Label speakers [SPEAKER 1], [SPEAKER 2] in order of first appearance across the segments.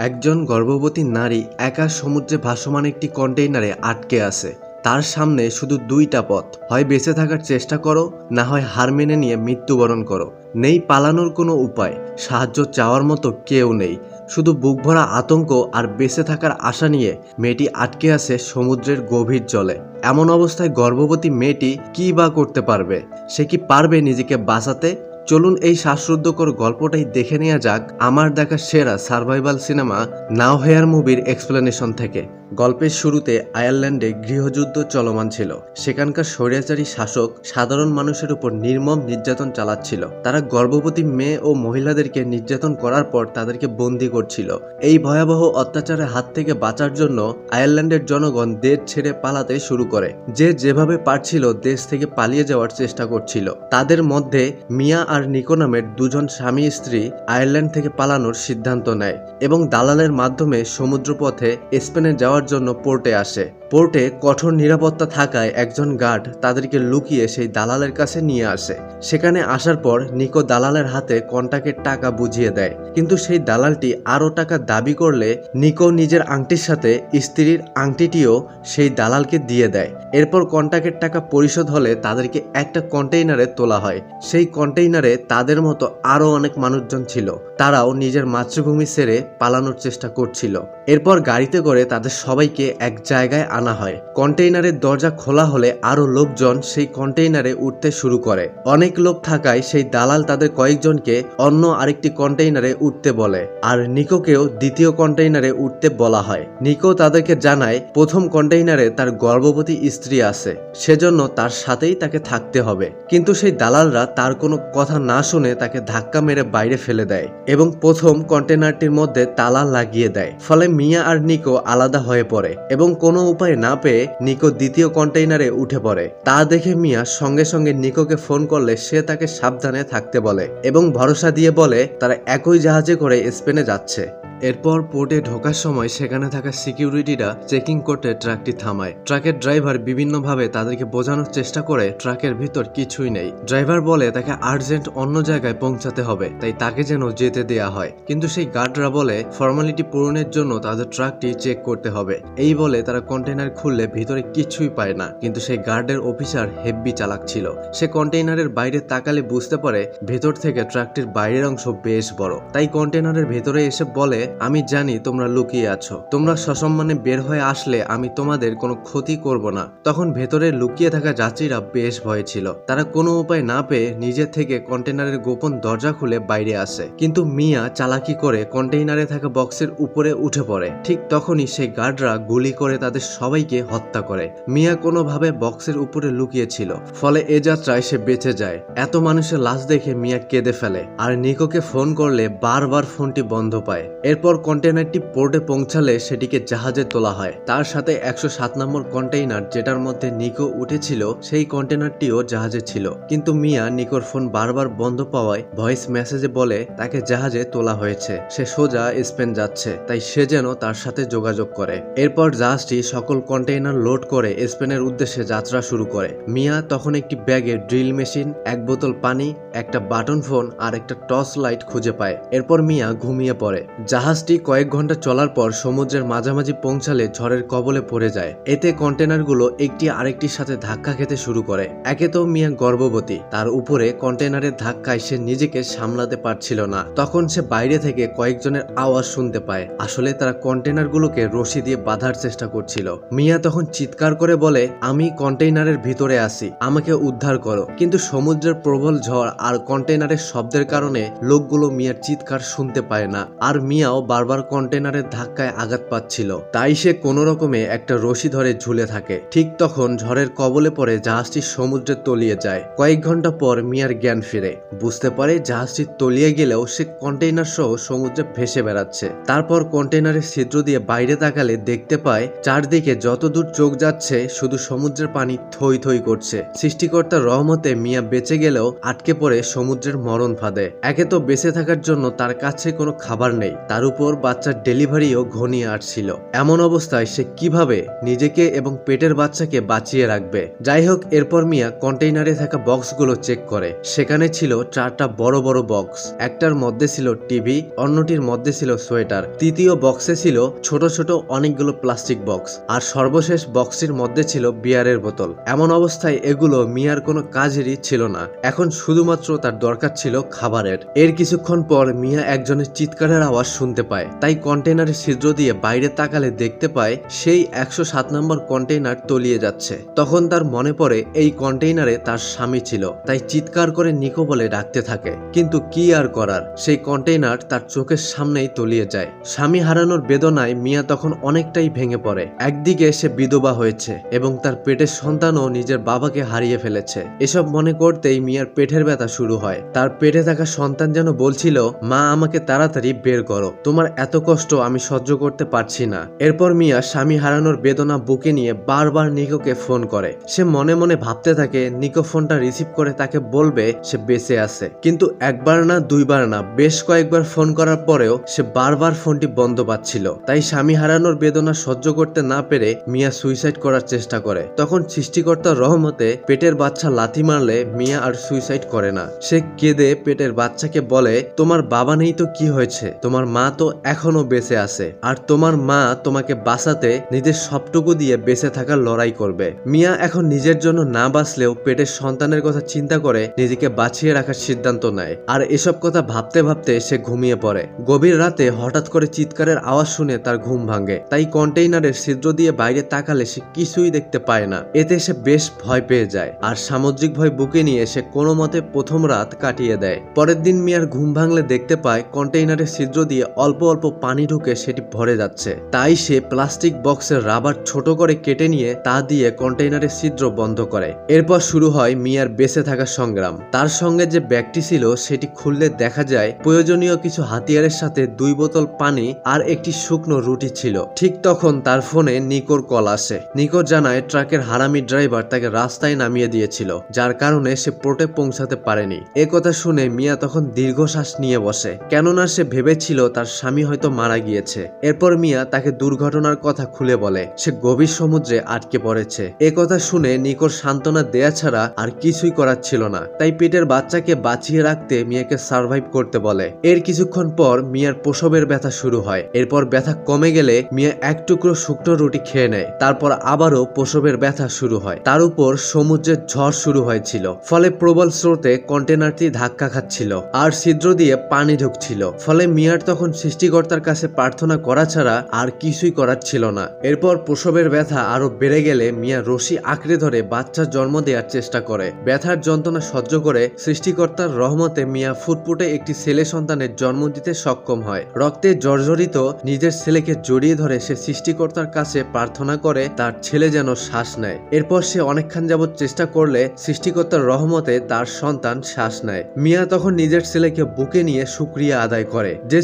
[SPEAKER 1] একজন গর্ভবতী নারী একা সমুদ্রে ভাসমান একটি কন্টেইনারে আটকে আছে। তার সামনে শুধু দুইটা পথ। হয় বেঁচে থাকার চেষ্টা করো, না হয় হার মেনে নিয়ে মৃত্যুবরণ করো। নেই পালানোর কোনো উপায়। সাহায্য চাওয়ার মতো কেউ নেই। শুধু বুক ভরা আতঙ্ক আর বেঁচে থাকার আশা নিয়ে মেয়েটি আটকে আছে সমুদ্রের গভীর জলে। এমন অবস্থায় গর্ভবতী মেয়েটি কী বা করতে পারবে? সে কি পারবে নিজেকে বাঁচাতে? চলুন এই শ্বাসরুদ্ধকর গল্পটাই দেখে নেওয়া যাক আমার দেখা সেরা সার্ভাইভাল সিনেমা নাও হেয়ার মুভির এক্সপ্লেনেশন থেকে। গল্পের শুরুতে আয়ারল্যান্ডে গৃহযুদ্ধ চলমান ছিল। সেখানকার স্বৈরাচারী শাসক সাধারণ মানুষের উপর নির্মম নির্যাতন চালাচ্ছিল। তারা গর্ভবতী মেয়ে ও মহিলাদেরকে নির্যাতন করার পর তাদেরকে বন্দি করছিল। এই ভয়াবহ অত্যাচারের হাত থেকে বাঁচার জন্য আয়ারল্যান্ডের জনগণ দেশ ছেড়ে পালাতে শুরু করে। যে যেভাবে পারছিল দেশ থেকে পালিয়ে যাওয়ার চেষ্টা করছিল। তাদের মধ্যে মিয়া আর নিকো নামের দুজন স্বামী স্ত্রী আয়ারল্যান্ড থেকে পালানোর সিদ্ধান্ত নেয় এবং দালালের মাধ্যমে সমুদ্রপথে স্পেনে যাওয়ার জন্য পোর্টে আসে। পোর্টে কঠোর নিরাপত্তা থাকায় একজন গার্ড তাদেরকে লুকিয়ে সেই দালালের কাছে নিয়ে আসে। সেখানে আসার পর নিকো দালালের হাতে কন্টাকের টাকা বুঝিয়ে দেয়। কিন্তু সেই দালালটি আরও টাকা দাবি করলে নিকো নিজের আংটির সাথে স্ত্রীর আংটিটিও সেই দালালকে দিয়ে দেয়। এরপর কন্টাকের টাকা পরিশোধ হলে তাদেরকে একটা কন্টেইনারে তোলা হয়। সেই কন্টেইনারে তাদের মতো আরও অনেক মানুষজন ছিল। তারাও নিজের মাতৃভূমি ছেড়ে পালানোর চেষ্টা করছিল। এরপর গাড়িতে করে তাদের সবাইকে এক জায়গায় আনা হয়। কন্টেইনারের দরজা খোলা হলে আরও লোকজন সেই কন্টেইনারে উঠতে শুরু করে। অনেক লোক থাকায় সেই দালাল তাদের কয়েকজনকে অন্য আরেকটি কন্টেইনারে উঠতে বলে। আর নিকোকেও দ্বিতীয় কন্টেইনারে উঠতে বলা হয়। নিকো তাদেরকে জানায়, প্রথম কন্টেইনারে তার গর্ভবতী স্ত্রী আছে। সেজন্য তার সাথেই তাকে থাকতে হবে। কিন্তু সেই দালালরা তার কোনো কথা না শুনে তাকে ধাক্কা মেরে বাইরে ফেলে দেয়। এবং প্রথম কন্টেনারটির মধ্যে তালা লাগিয়ে দেয়। ফলে মিয়া আর নিকো আলাদা হয়ে পড়ে এবং কোনো উপায় না পেয়ে নিকো দ্বিতীয় কন্টেইনারে উঠে পড়ে। তা দেখে মিয়া সঙ্গে সঙ্গে নিকোকে ফোন করলে সে তাকে সাবধানে থাকতে বলে এবং ভরসা দিয়ে বলে, তারা একই জাহাজে করে স্পেনে যাচ্ছে। এরপর পোর্টে ঢোকার সময় সেখানে থাকা সিকিউরিটিরা চেকিং করতে ট্রাকটি থামায়। ট্রাকের ড্রাইভার বিভিন্নভাবে তাদেরকে বোঝানোর চেষ্টা করে ট্রাকের ভিতর কিছুই নেই। ড্রাইভার বলে তাকে আর্জেন্ট অন্য জায়গায় পৌঁছাতে হবে, তাই তাকে যেন যেতে দেয়া হয়। কিন্তু সেই গার্ডরা বলে, ফর্মালিটি পূরণের জন্য তাদের ট্রাকটি চেক করতে হবে। এই বলে তারা কন্টেনার খুললে ভিতরে কিছুই পায় না, কিন্তু সেই গার্ডের অফিসার হেব্বি চালাক ছিল। সে কন্টেইনারের বাইরে তাকালে বুঝতে পারে, ভেতর থেকে ট্রাকটির বাইরের অংশ বেশ বড়। তাই কন্টেনারের ভেতরে এসে বলে আমি জানি তোমরা লুকিয়ে আছো। তোমরা সসম্মানে বের হয়ে আসলে আমি তোমাদের কোনো ক্ষতি করব না। তখন ভেতরে লুকিয়ে থাকা যাত্রীরা বেশ ভয়ে ছিল। তারা কোনো উপায় না পেয়ে নিজে থেকে কন্টেনারের গোপন দরজা খুলে বাইরে আসে। কিন্তু মিয়া চালাকি করে কন্টেইনারে থাকা বক্সের উপরে উঠে পড়ে। ঠিক তখনই সেই গার্ডরা গুলি করে তাদের সবাইকে হত্যা করে। মিয়া কোনোভাবে বক্সের উপরে লুকিয়েছিল ফলে এ যাত্রায় সে বেঁচে যায়। এত মানুষের লাশ দেখে মিয়া কেঁদে ফেলে। আর নিকোকে ফোন করলে বারবার ফোনটি বন্ধ পায়। এরপর কন্টেনারটি পোর্টে পৌঁছালে সেটিকে জাহাজে তোলা হয়। তার সাথে একশো সাত নম্বর কন্টেইনার যেটার মধ্যে নিকো উঠেছিল, সেই কন্টেনারটিও জাহাজে ছিল। কিন্তু মিয়া নিকোর ফোন বারবার বন্ধ পাওয়ায় ভয়েস মেসেজে বলে, তাকে জাহাজে তোলা হয়েছে। সে সোজা স্পেন যাচ্ছে। তাই সে যেন তার সাথে যোগাযোগ করে। এরপর জাহাজটি সকল কন্টেইনার লোড করে স্পেনের উদ্দেশ্যে যাত্রা শুরু করে। মিয়া তখন একটি ব্যাগে ড্রিল মেশিন, এক বোতল পানি, একটা বাটন ফোন আর একটা টর্চ লাইট খুঁজে পায়। এরপর মিয়া ঘুমিয়ে পড়ে। জাহাজটি কয়েক ঘণ্টা চলার পর সমুদ্রের মাঝামাঝি পৌঁছালে ঝড়ের কবলে পড়ে যায়। এতে কন্টেনারগুলো একটি আরেকটির সাথে ধাক্কা খেতে শুরু করে। একে তো মিয়া গর্ভবতী। তার উপরে কন্টেনারের ধাক্কায় সে নিজেকে সামলাতে পারছিল না। তখন সে বাইরে থেকে কয়েকজনের আওয়াজ শুনতে পায়। আসলে তারা কন্টেনারগুলোকে রশি দিয়ে বাঁধার চেষ্টা করছিল। মিয়া তখন চিৎকার করে বলে, আমি কন্টেইনারের ভিতরে আছি। আমাকে উদ্ধার করো। কিন্তু সমুদ্রের প্রবল ঝড় আর কন্টেনারের শব্দের কারণে লোকগুলো মিয়ার চিৎকার শুনতে পায় না। আর মিয়াও বারবার কন্টেনারের ধাক্কায় আঘাত পাচ্ছিল। তাই সে কোনো রকমে একটা রশি ধরে ঝুলে থাকে। ঠিক তখন ঝড়ের কবলে পড়ে জাহাজটি সমুদ্রে তলিয়ে যায়। কয়েক ঘণ্টা পর মিয়ার জ্ঞান ফিরে। বুঝতে পারে জাহাজটি তলিয়ে গেলেও সে কন্টেইনার সহ সমুদ্রে ভেসে বেড়াচ্ছে। তারপর কন্টেইনারের ছিদ্র দিয়ে বাইরে তাকালে দেখতে পায়, চারদিকে যত দূর চোখ যাচ্ছে, শুধু সমুদ্রের পানি থই থই করছে। সৃষ্টিকর্তার রহমতে মিয়া বেঁচে গেলেও আটকে পড়ে সমুদ্রের মরণ ফাঁদে। একে তো বেঁচে থাকার জন্য তার কাছে কোনো খাবার নেই। তার তার উপর বাচ্চার ডেলিভারিও ঘনিয়ে আসছিল। এমন অবস্থায় সে কীভাবে নিজেকে এবং পেটের বাচ্চাকে বাঁচিয়ে রাখবে? যাই হোক, এরপর মিয়া কন্টেইনারে থাকা বক্সগুলো চেক করে। সেখানে ছিল চারটা বড় বড় বক্স। একটার মধ্যে ছিল টিভি, অন্যটির মধ্যে ছিল সোয়েটার। তৃতীয় বক্সে ছিল ছোট ছোট অনেকগুলো প্লাস্টিক বক্স। আর সর্বশেষ বক্সটির মধ্যে ছিল বিয়ারের বোতল। এমন অবস্থায় এগুলো মিয়ার কোনো কাজেরই ছিল না। এখন শুধুমাত্র তার দরকার ছিল খাবারের। এর কিছুক্ষণ পর মিয়া একজনের চিৎকারের আওয়াজ শুনতে পায়। তাই কন্টেইনারের ছিদ্র দিয়ে বাইরে তাকালে দেখতে পায়, সেই একশো সাত নম্বর কন্টেইনার তলিয়ে যাচ্ছে। তখন তার মনে পড়ে, এই কন্টেইনারে তার স্বামী ছিল। তাই চিৎকার করে নিকো বলে ডাকতে থাকে। কিন্তু কি আর করার? সেই কন্টেইনার তার চোখের সামনেই তলিয়ে যায়। স্বামী হারানোর বেদনায় মিয়া তখন অনেকটাই ভেঙে পড়ে। একদিকে সে বিধবা হয়েছে এবং তার পেটের সন্তানও নিজের বাবাকে হারিয়ে ফেলেছে। এসব মনে করতেই মিয়ার পেটের ব্যথা শুরু হয়। তার পেটে থাকা সন্তান যেন বলছিল, মা, আমাকে তাড়াতাড়ি বের করো। তোমার এত কষ্ট আমি সহ্য করতে পারছি না। এরপর মিয়া স্বামী হারানোর বেদনা বুকে নিয়ে বারবার নিকোকে ফোন করে। সে মনে মনে ভাবতে থাকে, নিকো ফোনটা রিসিভ করে তাকে বলবে সে বেঁচে আছে। কিন্তু একবার না, দুইবার না, বেশ কয়েকবার ফোন করার পরেও সে বারবার ফোনটি বন্ধ পাচ্ছিল। তাই স্বামী হারানোর বেদনা সহ্য করতে না পেরে মিয়া সুইসাইড করার চেষ্টা করে। তখন সৃষ্টিকর্তার রহমতে পেটের বাচ্চা লাথি মারলে মিয়া আর সুইসাইড করে না। সে কেঁদে পেটের বাচ্চাকে বলে, তোমার বাবা নেই তো কি হয়েছে? তোমার মা তো এখনও বেঁচে আছে। আর তোমার মা তোমাকে বাঁচাতে নিজের সবটুকু দিয়ে বেঁচে থাকার লড়াই করবে। মিয়া এখন নিজের জন্য না বাঁচলেও পেটের সন্তানের কথা চিন্তা করে নিজেকে বাঁচিয়ে রাখার সিদ্ধান্ত নেয়। আর এসব কথা ভাবতে ভাবতে সে ঘুমিয়ে পড়ে। গভীর রাতে হঠাৎ করে চিৎকারের আওয়াজ শুনে তার ঘুম ভাঙে। তাই কন্টেইনারের ছিদ্র দিয়ে বাইরে তাকালে সে কিছুই দেখতে পায় না। এতে সে বেশ ভয় পেয়ে যায়। আর সামুদ্রিক ভয় বুকে নিয়ে সে কোনো মতে প্রথম রাত কাটিয়ে দেয়। পরের দিন মিয়ার ঘুম ভাঙলে দেখতে পায় কন্টেইনারের ছিদ্র দিয়ে অল্প অল্প পানি ঢুকে সেটি ভরে যাচ্ছে। তাই সে প্লাস্টিক বক্সের রাবার ছোট করে কেটে নিয়ে তা দিয়ে কন্টেইনারের ছিদ্র বন্ধ করে। এরপর শুরু হয় মিয়ার বেঁচে থাকার সংগ্রাম। তার সঙ্গে যে ব্যাগটি ছিল সেটি খুললে দেখা যায় প্রয়োজনীয় কিছু হাতিয়ারের সাথে দুই বোতল পানি আর একটি শুকনো রুটি ছিল। ঠিক তখন তার ফোনে নিকোর কল আসে। নিকো জানায় ট্রাকের হারামি ড্রাইভার তাকে রাস্তায় নামিয়ে দিয়েছিল, যার কারণে সে পোর্টে পৌঁছাতে পারেনি। এ কথা শুনে মিয়া তখন দীর্ঘশ্বাস নিয়ে বসে। কেননা সে ভেবেছিল তার স্বামী হয়তো মারা গিয়েছে। এরপর মিয়া তাকে দুর্ঘটনার কথা খুলে বলে। সে গভীর সমুদ্রে আটকে পড়েছে। এ কথা শুনে নিকোর সান্ত্বনা দেয়া ছাড়া আর কিছুই করার ছিল না। তাই পেটের বাচ্চাকে বাঁচিয়ে রাখতে মিয়াকে সার্ভাইভ করতে বলে। এর কিছুক্ষণ পর মিয়ার প্রসবের ব্যথা শুরু হয়। এরপর ব্যথা কমে গেলে মিয়া এক টুকরো শুকনো রুটি খেয়ে নেয়। তারপর আবারও প্রসবের ব্যথা শুরু হয়। তার উপর সমুদ্রের ঝড় শুরু হয়েছিল। ফলে প্রবল স্রোতে কন্টেনারটি ধাক্কা খাচ্ছিল। আর ছিদ্র দিয়ে পানি ঢুকছিল। ফলে মিয়ার তখন সৃষ্টিকর্তার কাছে প্রার্থনা করা ছাড়া আর কিছুই করার ছিল না। এরপর প্রসবের ব্যথা আরও বেড়ে গেলে মিয়া রশি আঁকড়ে ধরে বাচ্চার জন্ম দেওয়ার চেষ্টা করে। ব্যথার যন্ত্রণা সহ্য করে সৃষ্টিকর্তার রহমতে মিয়া ফুটফুটে একটি ছেলে সন্তানের জন্ম দিতে সক্ষম হয়। রক্তে জর্জরিত নিজের ছেলেকে জড়িয়ে ধরে সে সৃষ্টিকর্তার কাছে প্রার্থনা করে, তার ছেলে যেন শ্বাস নেয়। এরপর সে অনেকক্ষণ যাবৎ চেষ্টা করলে সৃষ্টিকর্তার রহমতে তার সন্তান শ্বাস নেয়। মিয়া তখন নিজের ছেলেকে বুকে নিয়ে সুক্রিয়া আদায় করে, যে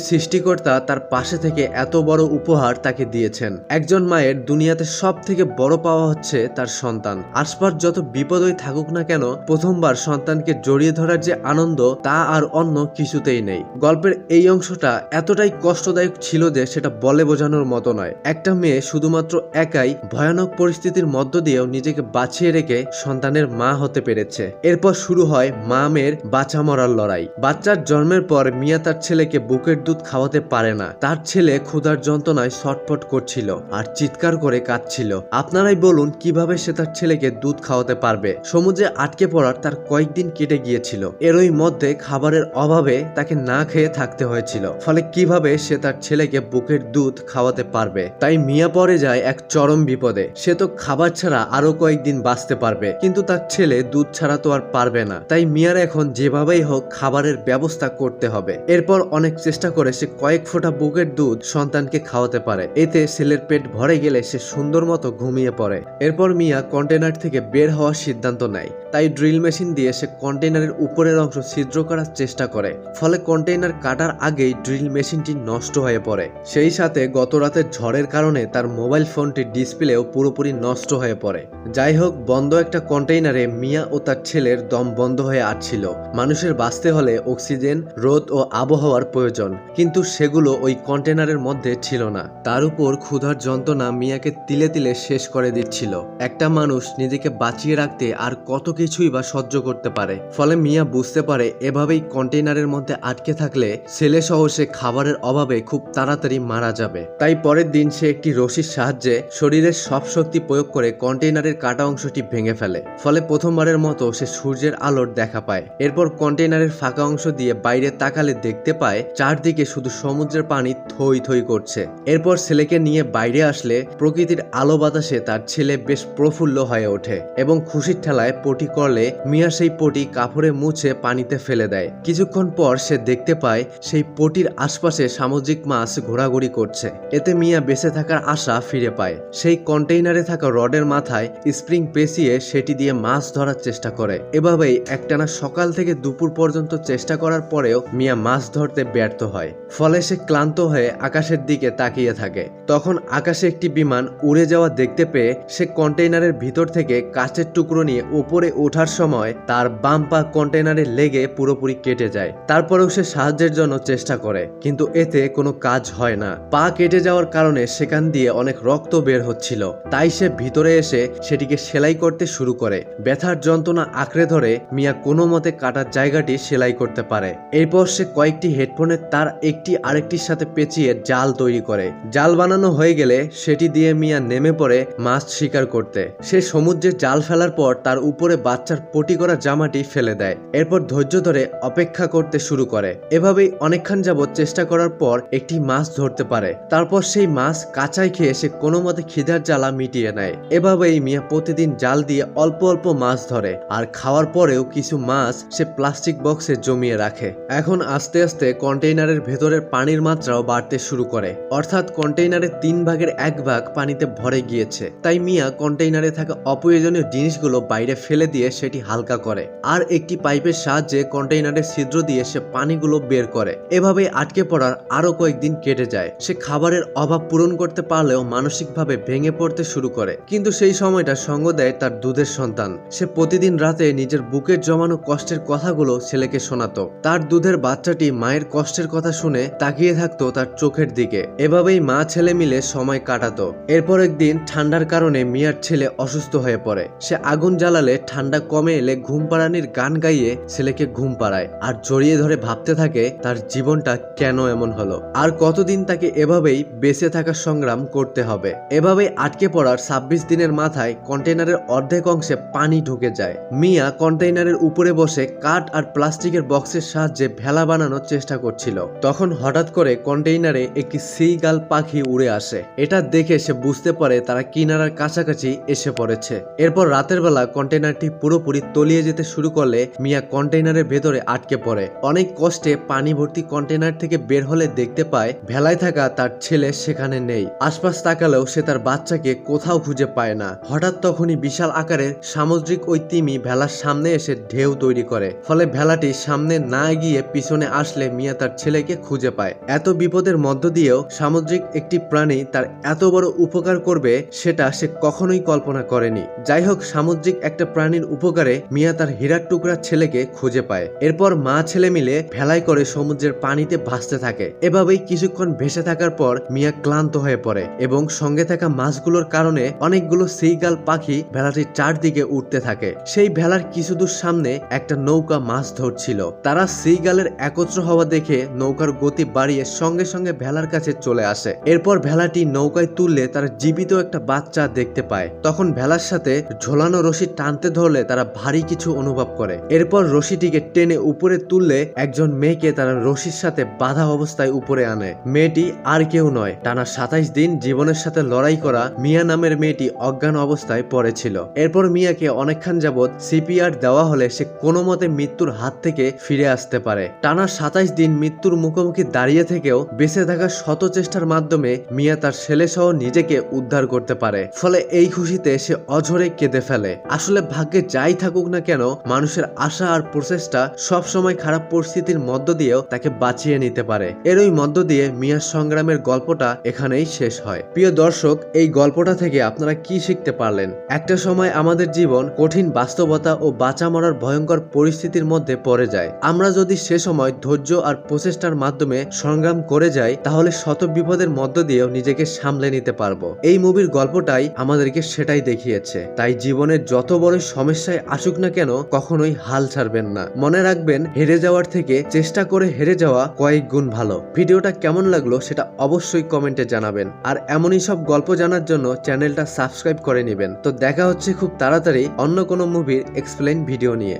[SPEAKER 1] সৃষ্টিকর্তা তার পাশে থেকে এত বড় উপহার তাকে দিয়েছেন। একজন মায়ের দুনিয়াতে সব থেকে বড় পাওয়া হচ্ছে তার সন্তান। আশপাশ যত বিপদই থাকুক না কেন, প্রথমবার সন্তানকে জড়িয়ে ধরার যে আনন্দ, তা আর অন্য কিছুতেই নেই। গল্পের এই অংশটা এতটাই কষ্টদায়ক ছিল যে সেটা বলে বোঝানোর মতো নয়। একটা মেয়ে শুধুমাত্র একাই ভয়ানক পরিস্থিতির মধ্য দিয়েও নিজেকে বাঁচিয়ে রেখে সন্তানের মা হতে পেরেছে। এরপর শুরু হয় মা মেয়ের বাঁচা মরার লড়াই। বাচ্চার জন্মের পর মিয়া তার ছেলেকে বুকের দুধ খাওয়াতে পারে না। তার ছেলে ক্ষুধার যন্ত্রণায় ছটফট করছিল আর চিৎকার করে কাঁদছিল। আপনারাই বলুন, কীভাবে সে তার ছেলেকে দুধ খাওয়াতে পারবে? সমুদ্রে আটকে পড়ার তার কয়েকদিন কেটে গিয়েছিল। এরই মধ্যে খাবারের অভাবে তাকে না খেয়ে থাকতে হয়েছিল। ফলে কীভাবে সে তার ছেলেকে বুকের দুধ খাওয়াতে পারবে? তাই মিয়া পরে যায় এক চরম বিপদে। সে তো খাবার ছাড়া আরও কয়েকদিন বাঁচতে পারবে। কিন্তু তার ছেলে দুধ ছাড়া তো আর পারবে না। তাই মিয়ার এখন যেভাবেই হোক খাবারের ব্যবস্থা করতে হবে। এরপর অনেক চেষ্টা করে সে কয়েক ফোঁটা বুকের দুধ সন্তানকে খাওয়াতে পারে। এতে ছেলের পেট ভরে গেলে সে সুন্দর মতো ঘুমিয়ে পড়ে। এরপর মিয়া কন্টেনার থেকে বের হওয়ার সিদ্ধান্ত নেয়। তাই ড্রিল মেশিন দিয়ে সে কন্টেইনারের উপরের অংশ ছিদ্র করার চেষ্টা করে। ফলে কন্টেইনার কাটার আগেই ড্রিল মেশিনটি নষ্ট হয়ে পড়ে। সেই সাথে গত রাতের ঝড়ের কারণে তার মোবাইল ফোনটির ডিসপ্লেও পুরোপুরি নষ্ট হয়ে পড়ে। যাই হোক, বন্ধ একটা কন্টেইনারে মিয়া ও তার ছেলের দম বন্ধ হয়ে আসছিল। মানুষের বাঁচতে হলে অক্সিজেন, রোদ ও আবহাওয়ার প্রয়োজন। কিন্তু সেগুলো ওই কন্টেনারের মধ্যে ছিল না। তার উপর ক্ষুধার যন্ত্রণা মিয়াকে তিলে তিলে শেষ করে দিচ্ছিল। একটা মানুষ নিজেকে বাঁচিয়ে রাখতে আর কত কিছুই বা সহ্য করতে পারে। ফলে মিয়া বুঝতে পারে, এভাবেই কন্টেইনারের মধ্যে আটকে থাকলে ছেলে সহ সে খাবারের অভাবে খুব তাড়াতাড়ি মারা যাবে। তাই পরের দিন সে একটি রশির সাহায্যে শরীরের সব শক্তি প্রয়োগ করে কন্টেইনারের কাটা অংশটি ভেঙে ফেলে। ফলে প্রথমবারের মতো সে সূর্যের আলোর দেখা পায়। এরপর কন্টেইনারের ফাঁকা অংশ দিয়ে বাইরে তাকালে দেখতে পায়, চারদিকে শুধু সমুদ্রের পানি থই থই করছে। এরপর ছেলেকে নিয়ে বাইরে আসলে প্রকৃতির আলো বাতাসে তার ছেলে বেশ প্রফুল্ল হয়ে ওঠে এবং খুশির ঠেলায় পটি করলে মিয়া সেই পটি কাপড়ে মুছে পানিতে ফেলে দেয়। কিছুক্ষণ পর সে দেখতে পায় সেই পটির আশপাশে সামুদ্রিক মাছ ঘোরাঘুরি করছে। এতে মিয়া বেঁচে থাকার আশা ফিরে পায়। সেই কন্টেইনারে থাকা রডের মাথায় স্প্রিং পেঁচিয়ে সেটি দিয়ে মাছ ধরার চেষ্টা করে। এভাবেই একটানা সকাল থেকে দুপুর পর্যন্ত চেষ্টা করার পরেও মিয়া মাছ ধরতে ব্যর্থ হয়। ফলে সে ক্লান্ত হয়ে আকাশের দিকে তাকিয়ে থাকে। তখন আকাশে একটি বিমান উড়ে যাওয়া দেখতে পেয়ে সে কন্টেইনারের ভিতর থেকে কাঁচের টুকরো নিয়ে ওপরে ওঠার সময় তার বাম পা কন্টেইনারে লেগে পুরোপুরি কেটে যায়। তারপরেও সে সাহায্যের জন্য চেষ্টা করে, কিন্তু এতে কোনো কাজ হয় না। পা কেটে যাওয়ার কারণে সেখান দিয়ে অনেক রক্ত বের হচ্ছিল। তাই সে ভিতরে এসে সেটিকে সেলাই করতে শুরু করে। ব্যথার যন্ত্রণা আঁকড়ে ধরে মিয়া কোনো মতে কাটার জায়গাটি সেলাই করতে পারে। এরপর সে কয়েকটি হেডফোনের তার একটি আরেকটির সাথে পেঁচিয়ে জাল তৈরি করে। জাল বানানো হয়ে গেলে সেটি দিয়ে মিয়া নেমে পড়ে মাছ শিকার করতে। সে সমুদ্রে জাল ফেলার পর তার উপরে বাচ্চার পটি করা জামাটি ফেলে দেয়। এরপর ধৈর্য ধরে অপেক্ষা করতে শুরু করে। এভাবেই অনেকক্ষণ যাবৎ চেষ্টা করার পর একটি মাছ ধরতে পারে। তারপর সেই মাছ কাঁচাই খেয়ে সে কোনো মতে খিদার জ্বালা মিটিয়ে নেয়। এভাবেই মিয়া প্রতিদিন জাল দিয়ে অল্প অল্প মাছ ধরে। আর খাওয়ার পরেও কিছু মাছ সে প্লাস্টিক বক্সে জমিয়ে রাখে। এখন আস্তে আস্তে কন্টেইনারের ভেতরের পানির মাত্রাও বাড়তে শুরু করে। অর্থাৎ কন্টেইনারের তিন ভাগের এক ভাগ পানিতে ভরে গিয়েছে। তাই মিয়া কন্টেইনারে থাকা অপ্রয়োজনীয় জিনিসগুলো বাইরে ফেলে দিয়ে সেটি হালকা করে। আর একটি পাইপের সাহায্যে কন্টেইনারের ছিদ্র দিয়ে সে পানিগুলো বের করে। এভাবে আটকে পড়ার আরও কয়েকদিন কেটে যায়। সে খাবারের অভাব পূরণ করতে পারলেও মানসিকভাবে ভেঙে পড়তে শুরু করে। কিন্তু সেই সময়টা সঙ্গ দেয় তার দুধের সন্তান। সে প্রতিদিন রাতে নিজের বুকের জমানো কষ্টের কথাগুলো ছেলেকে শোনাতো। তার দুধের বাচ্চাটি মায়ের কষ্টের কথা শুনে তাকিয়ে থাকতো তার চোখের দিকে। এভাবেই মা ছেলে মিলে সময় কাটাতো। এরপর একদিন ঠান্ডার কারণে মিয়ার ছেলে অসুস্থ হয়ে পড়ে। সে আগুন জ্বালালে ঠান্ডা কমে এলে ঘুম পাড়ানির গান গাইয়ে ছেলেকে ঘুম পাড়ায় আর জড়িয়ে ধরে ভাবতে থাকে তার জীবনটা কেন এমন হলো। আর কতদিন তাকে এভাবেই বেঁচে থাকার সংগ্রাম করতে হবে। এভাবেই আটকে পড়ার ছাব্বিশ দিনের মাথায় কন্টেনারের অর্ধেক অংশে পানি ঢুকে যায়। মিয়া কন্টেইনারের উপরে বসে কাঠ আর প্লাস্টিকের বক্সের সাহায্যে ভেলা বানানোর চেষ্টা করছিল। তখন হঠাৎ করে কন্টেইনারে একটি সি গাল পাখি উড়ে আসে। এটা দেখে সে বুঝতে পারে তারা কিনারার কাছাকাছি এসে পড়েছে। এরপর রাতের বেলা কন্টেইনারটি পুরোপুরি তলিয়ে যেতে শুরু করলে মিয়া কন্টেইনারের ভেতরে আটকে পড়ে। অনেক কষ্টে পানি ভর্তি কন্টেইনার থেকে বের হলে দেখতে পায়, ভেলায় থাকা তার ছেলে সেখানে নেই। আশপাশ তাকালেও সে তার বাচ্চাকে কোথাও খুঁজে পায় না। হঠাৎ তখনই বিশাল আকারের সামুদ্রিক ওই তিমি ভেলার সামনে এসে ঢেউ তৈরি করে। ফলে ভেলাটি সামনে না গিয়ে পিছনে আসলে মিয়া তার ছেলেকে খুঁজে পায়। এত বিপদের মধ্য দিয়েও সামুদ্রিক একটি প্রাণী তার এত বড় উপকার করবে সেটা সে কখনোই কল্পনা করেনি। যাই হোক সামুদ্রিক একটা প্রাণীর উপকারে মিয়া তার হীরার টুকরার ছেলেকে খুঁজে পায়। এরপর মা ছেলে মিলে ভেলাই করে সমুদ্রের পানিতে ভাসতে থাকে। এভাবেই কিছুক্ষণ ভেসে থাকার পর মিয়া ক্লান্ত হয়ে পড়ে এবং সঙ্গে থাকা মাছগুলোর কারণে অনেকগুলো সেইগাল পাখি ভেলাটির চারদিকে উঠতে থাকে। সেই ভেলার কিছু দূর সামনে একটা নৌকা মাছ ধরছিল। তারা সেইগালের একত্র হওয়া দেখে নৌকার গতি বাড়িয়ে সঙ্গে সঙ্গে ভেলার কাছে চলে আসে। এরপর ভেলাটি নৌকায় তুললে তারা জীবিত একটা বাচ্চা দেখতে পায়। তখন ভেলার সাথে ঝোলানো রশি টানতে ধরলে তারা ভারী কিছু অনুভব করে। এরপর রশিটিকে টেনে উপরে তুললে একজন মেয়েকে তারা রশির সাথে বাধা অবস্থায় উপরে আনে। মেয়েটি আর কেউ নয়, টানা সাতাইশ দিন জীবনের সাথে লড়াই করা মিয়া নামের মেয়েটি অজ্ঞান অবস্থায় পড়েছিল। এরপর মিয়াকে অনেকক্ষণ যাবৎ সিপিআর দেওয়া হলে সে কোনো মতে মৃত্যুর হাত থেকে ফিরে আসতে পারে। টানা সাতাইশ দিন মৃত্যুর মুখোমুখি দাঁড়িয়ে থেকেও বেঁচে থাকার শত চেষ্টার মাধ্যমে মিয়া তার ছেলে সহ নিজেকে উদ্ধার করতে পারে। ফলে এই খুশিতে সে অঝরে কেঁদে ফেলে। আসলে ভাগ্যে যাই থাকুক না কেন, মানুষের আশা আর প্রচেষ্টা সব সময় খারাপ পরিস্থিতির মধ্য দিয়েও তাকে বাঁচিয়ে নিতে পারে। এর ওই মধ্য দিয়ে মিয়ার সংগ্রামের গল্পটা এখানেই শেষ হয়। প্রিয় দর্শক, এই গল্পটা থেকে আপনারা কি শিখতে পারলেন? একটা সময় আমাদের জীবন কঠিন বাস্তবতা ও বাঁচা মরার ভয়ঙ্কর পরিস্থিতির মধ্যে পড়ে যায়। আমরা যদি সে সময় ধৈর্য আর প্রচেষ্টার মাধ্যমে মাধ্যমে সংগ্রাম করে যাই তাহলে শত বিপদের মধ্য দিয়েও নিজেকে সামলে নিতে পারব। এই মুভির গল্পটাই আমাদেরকে সেটাই দেখিয়েছে। তাই জীবনের যত বড় সমস্যায় আসুক না কেন, কখনোই হাল ছাড়বেন না। মনে রাখবেন, হেরে যাওয়ার থেকে চেষ্টা করে হেরে যাওয়া কয়েক গুণ ভালো। ভিডিওটা কেমন লাগল সেটা অবশ্যই কমেন্টে জানাবেন। আর এমনই সব গল্প জানার জন্য চ্যানেলটা সাবস্ক্রাইব করে নেবেন। তো দেখা হচ্ছে খুব তাড়াতাড়ি অন্য কোনো মুভির এক্সপ্লেন ভিডিও নিয়ে।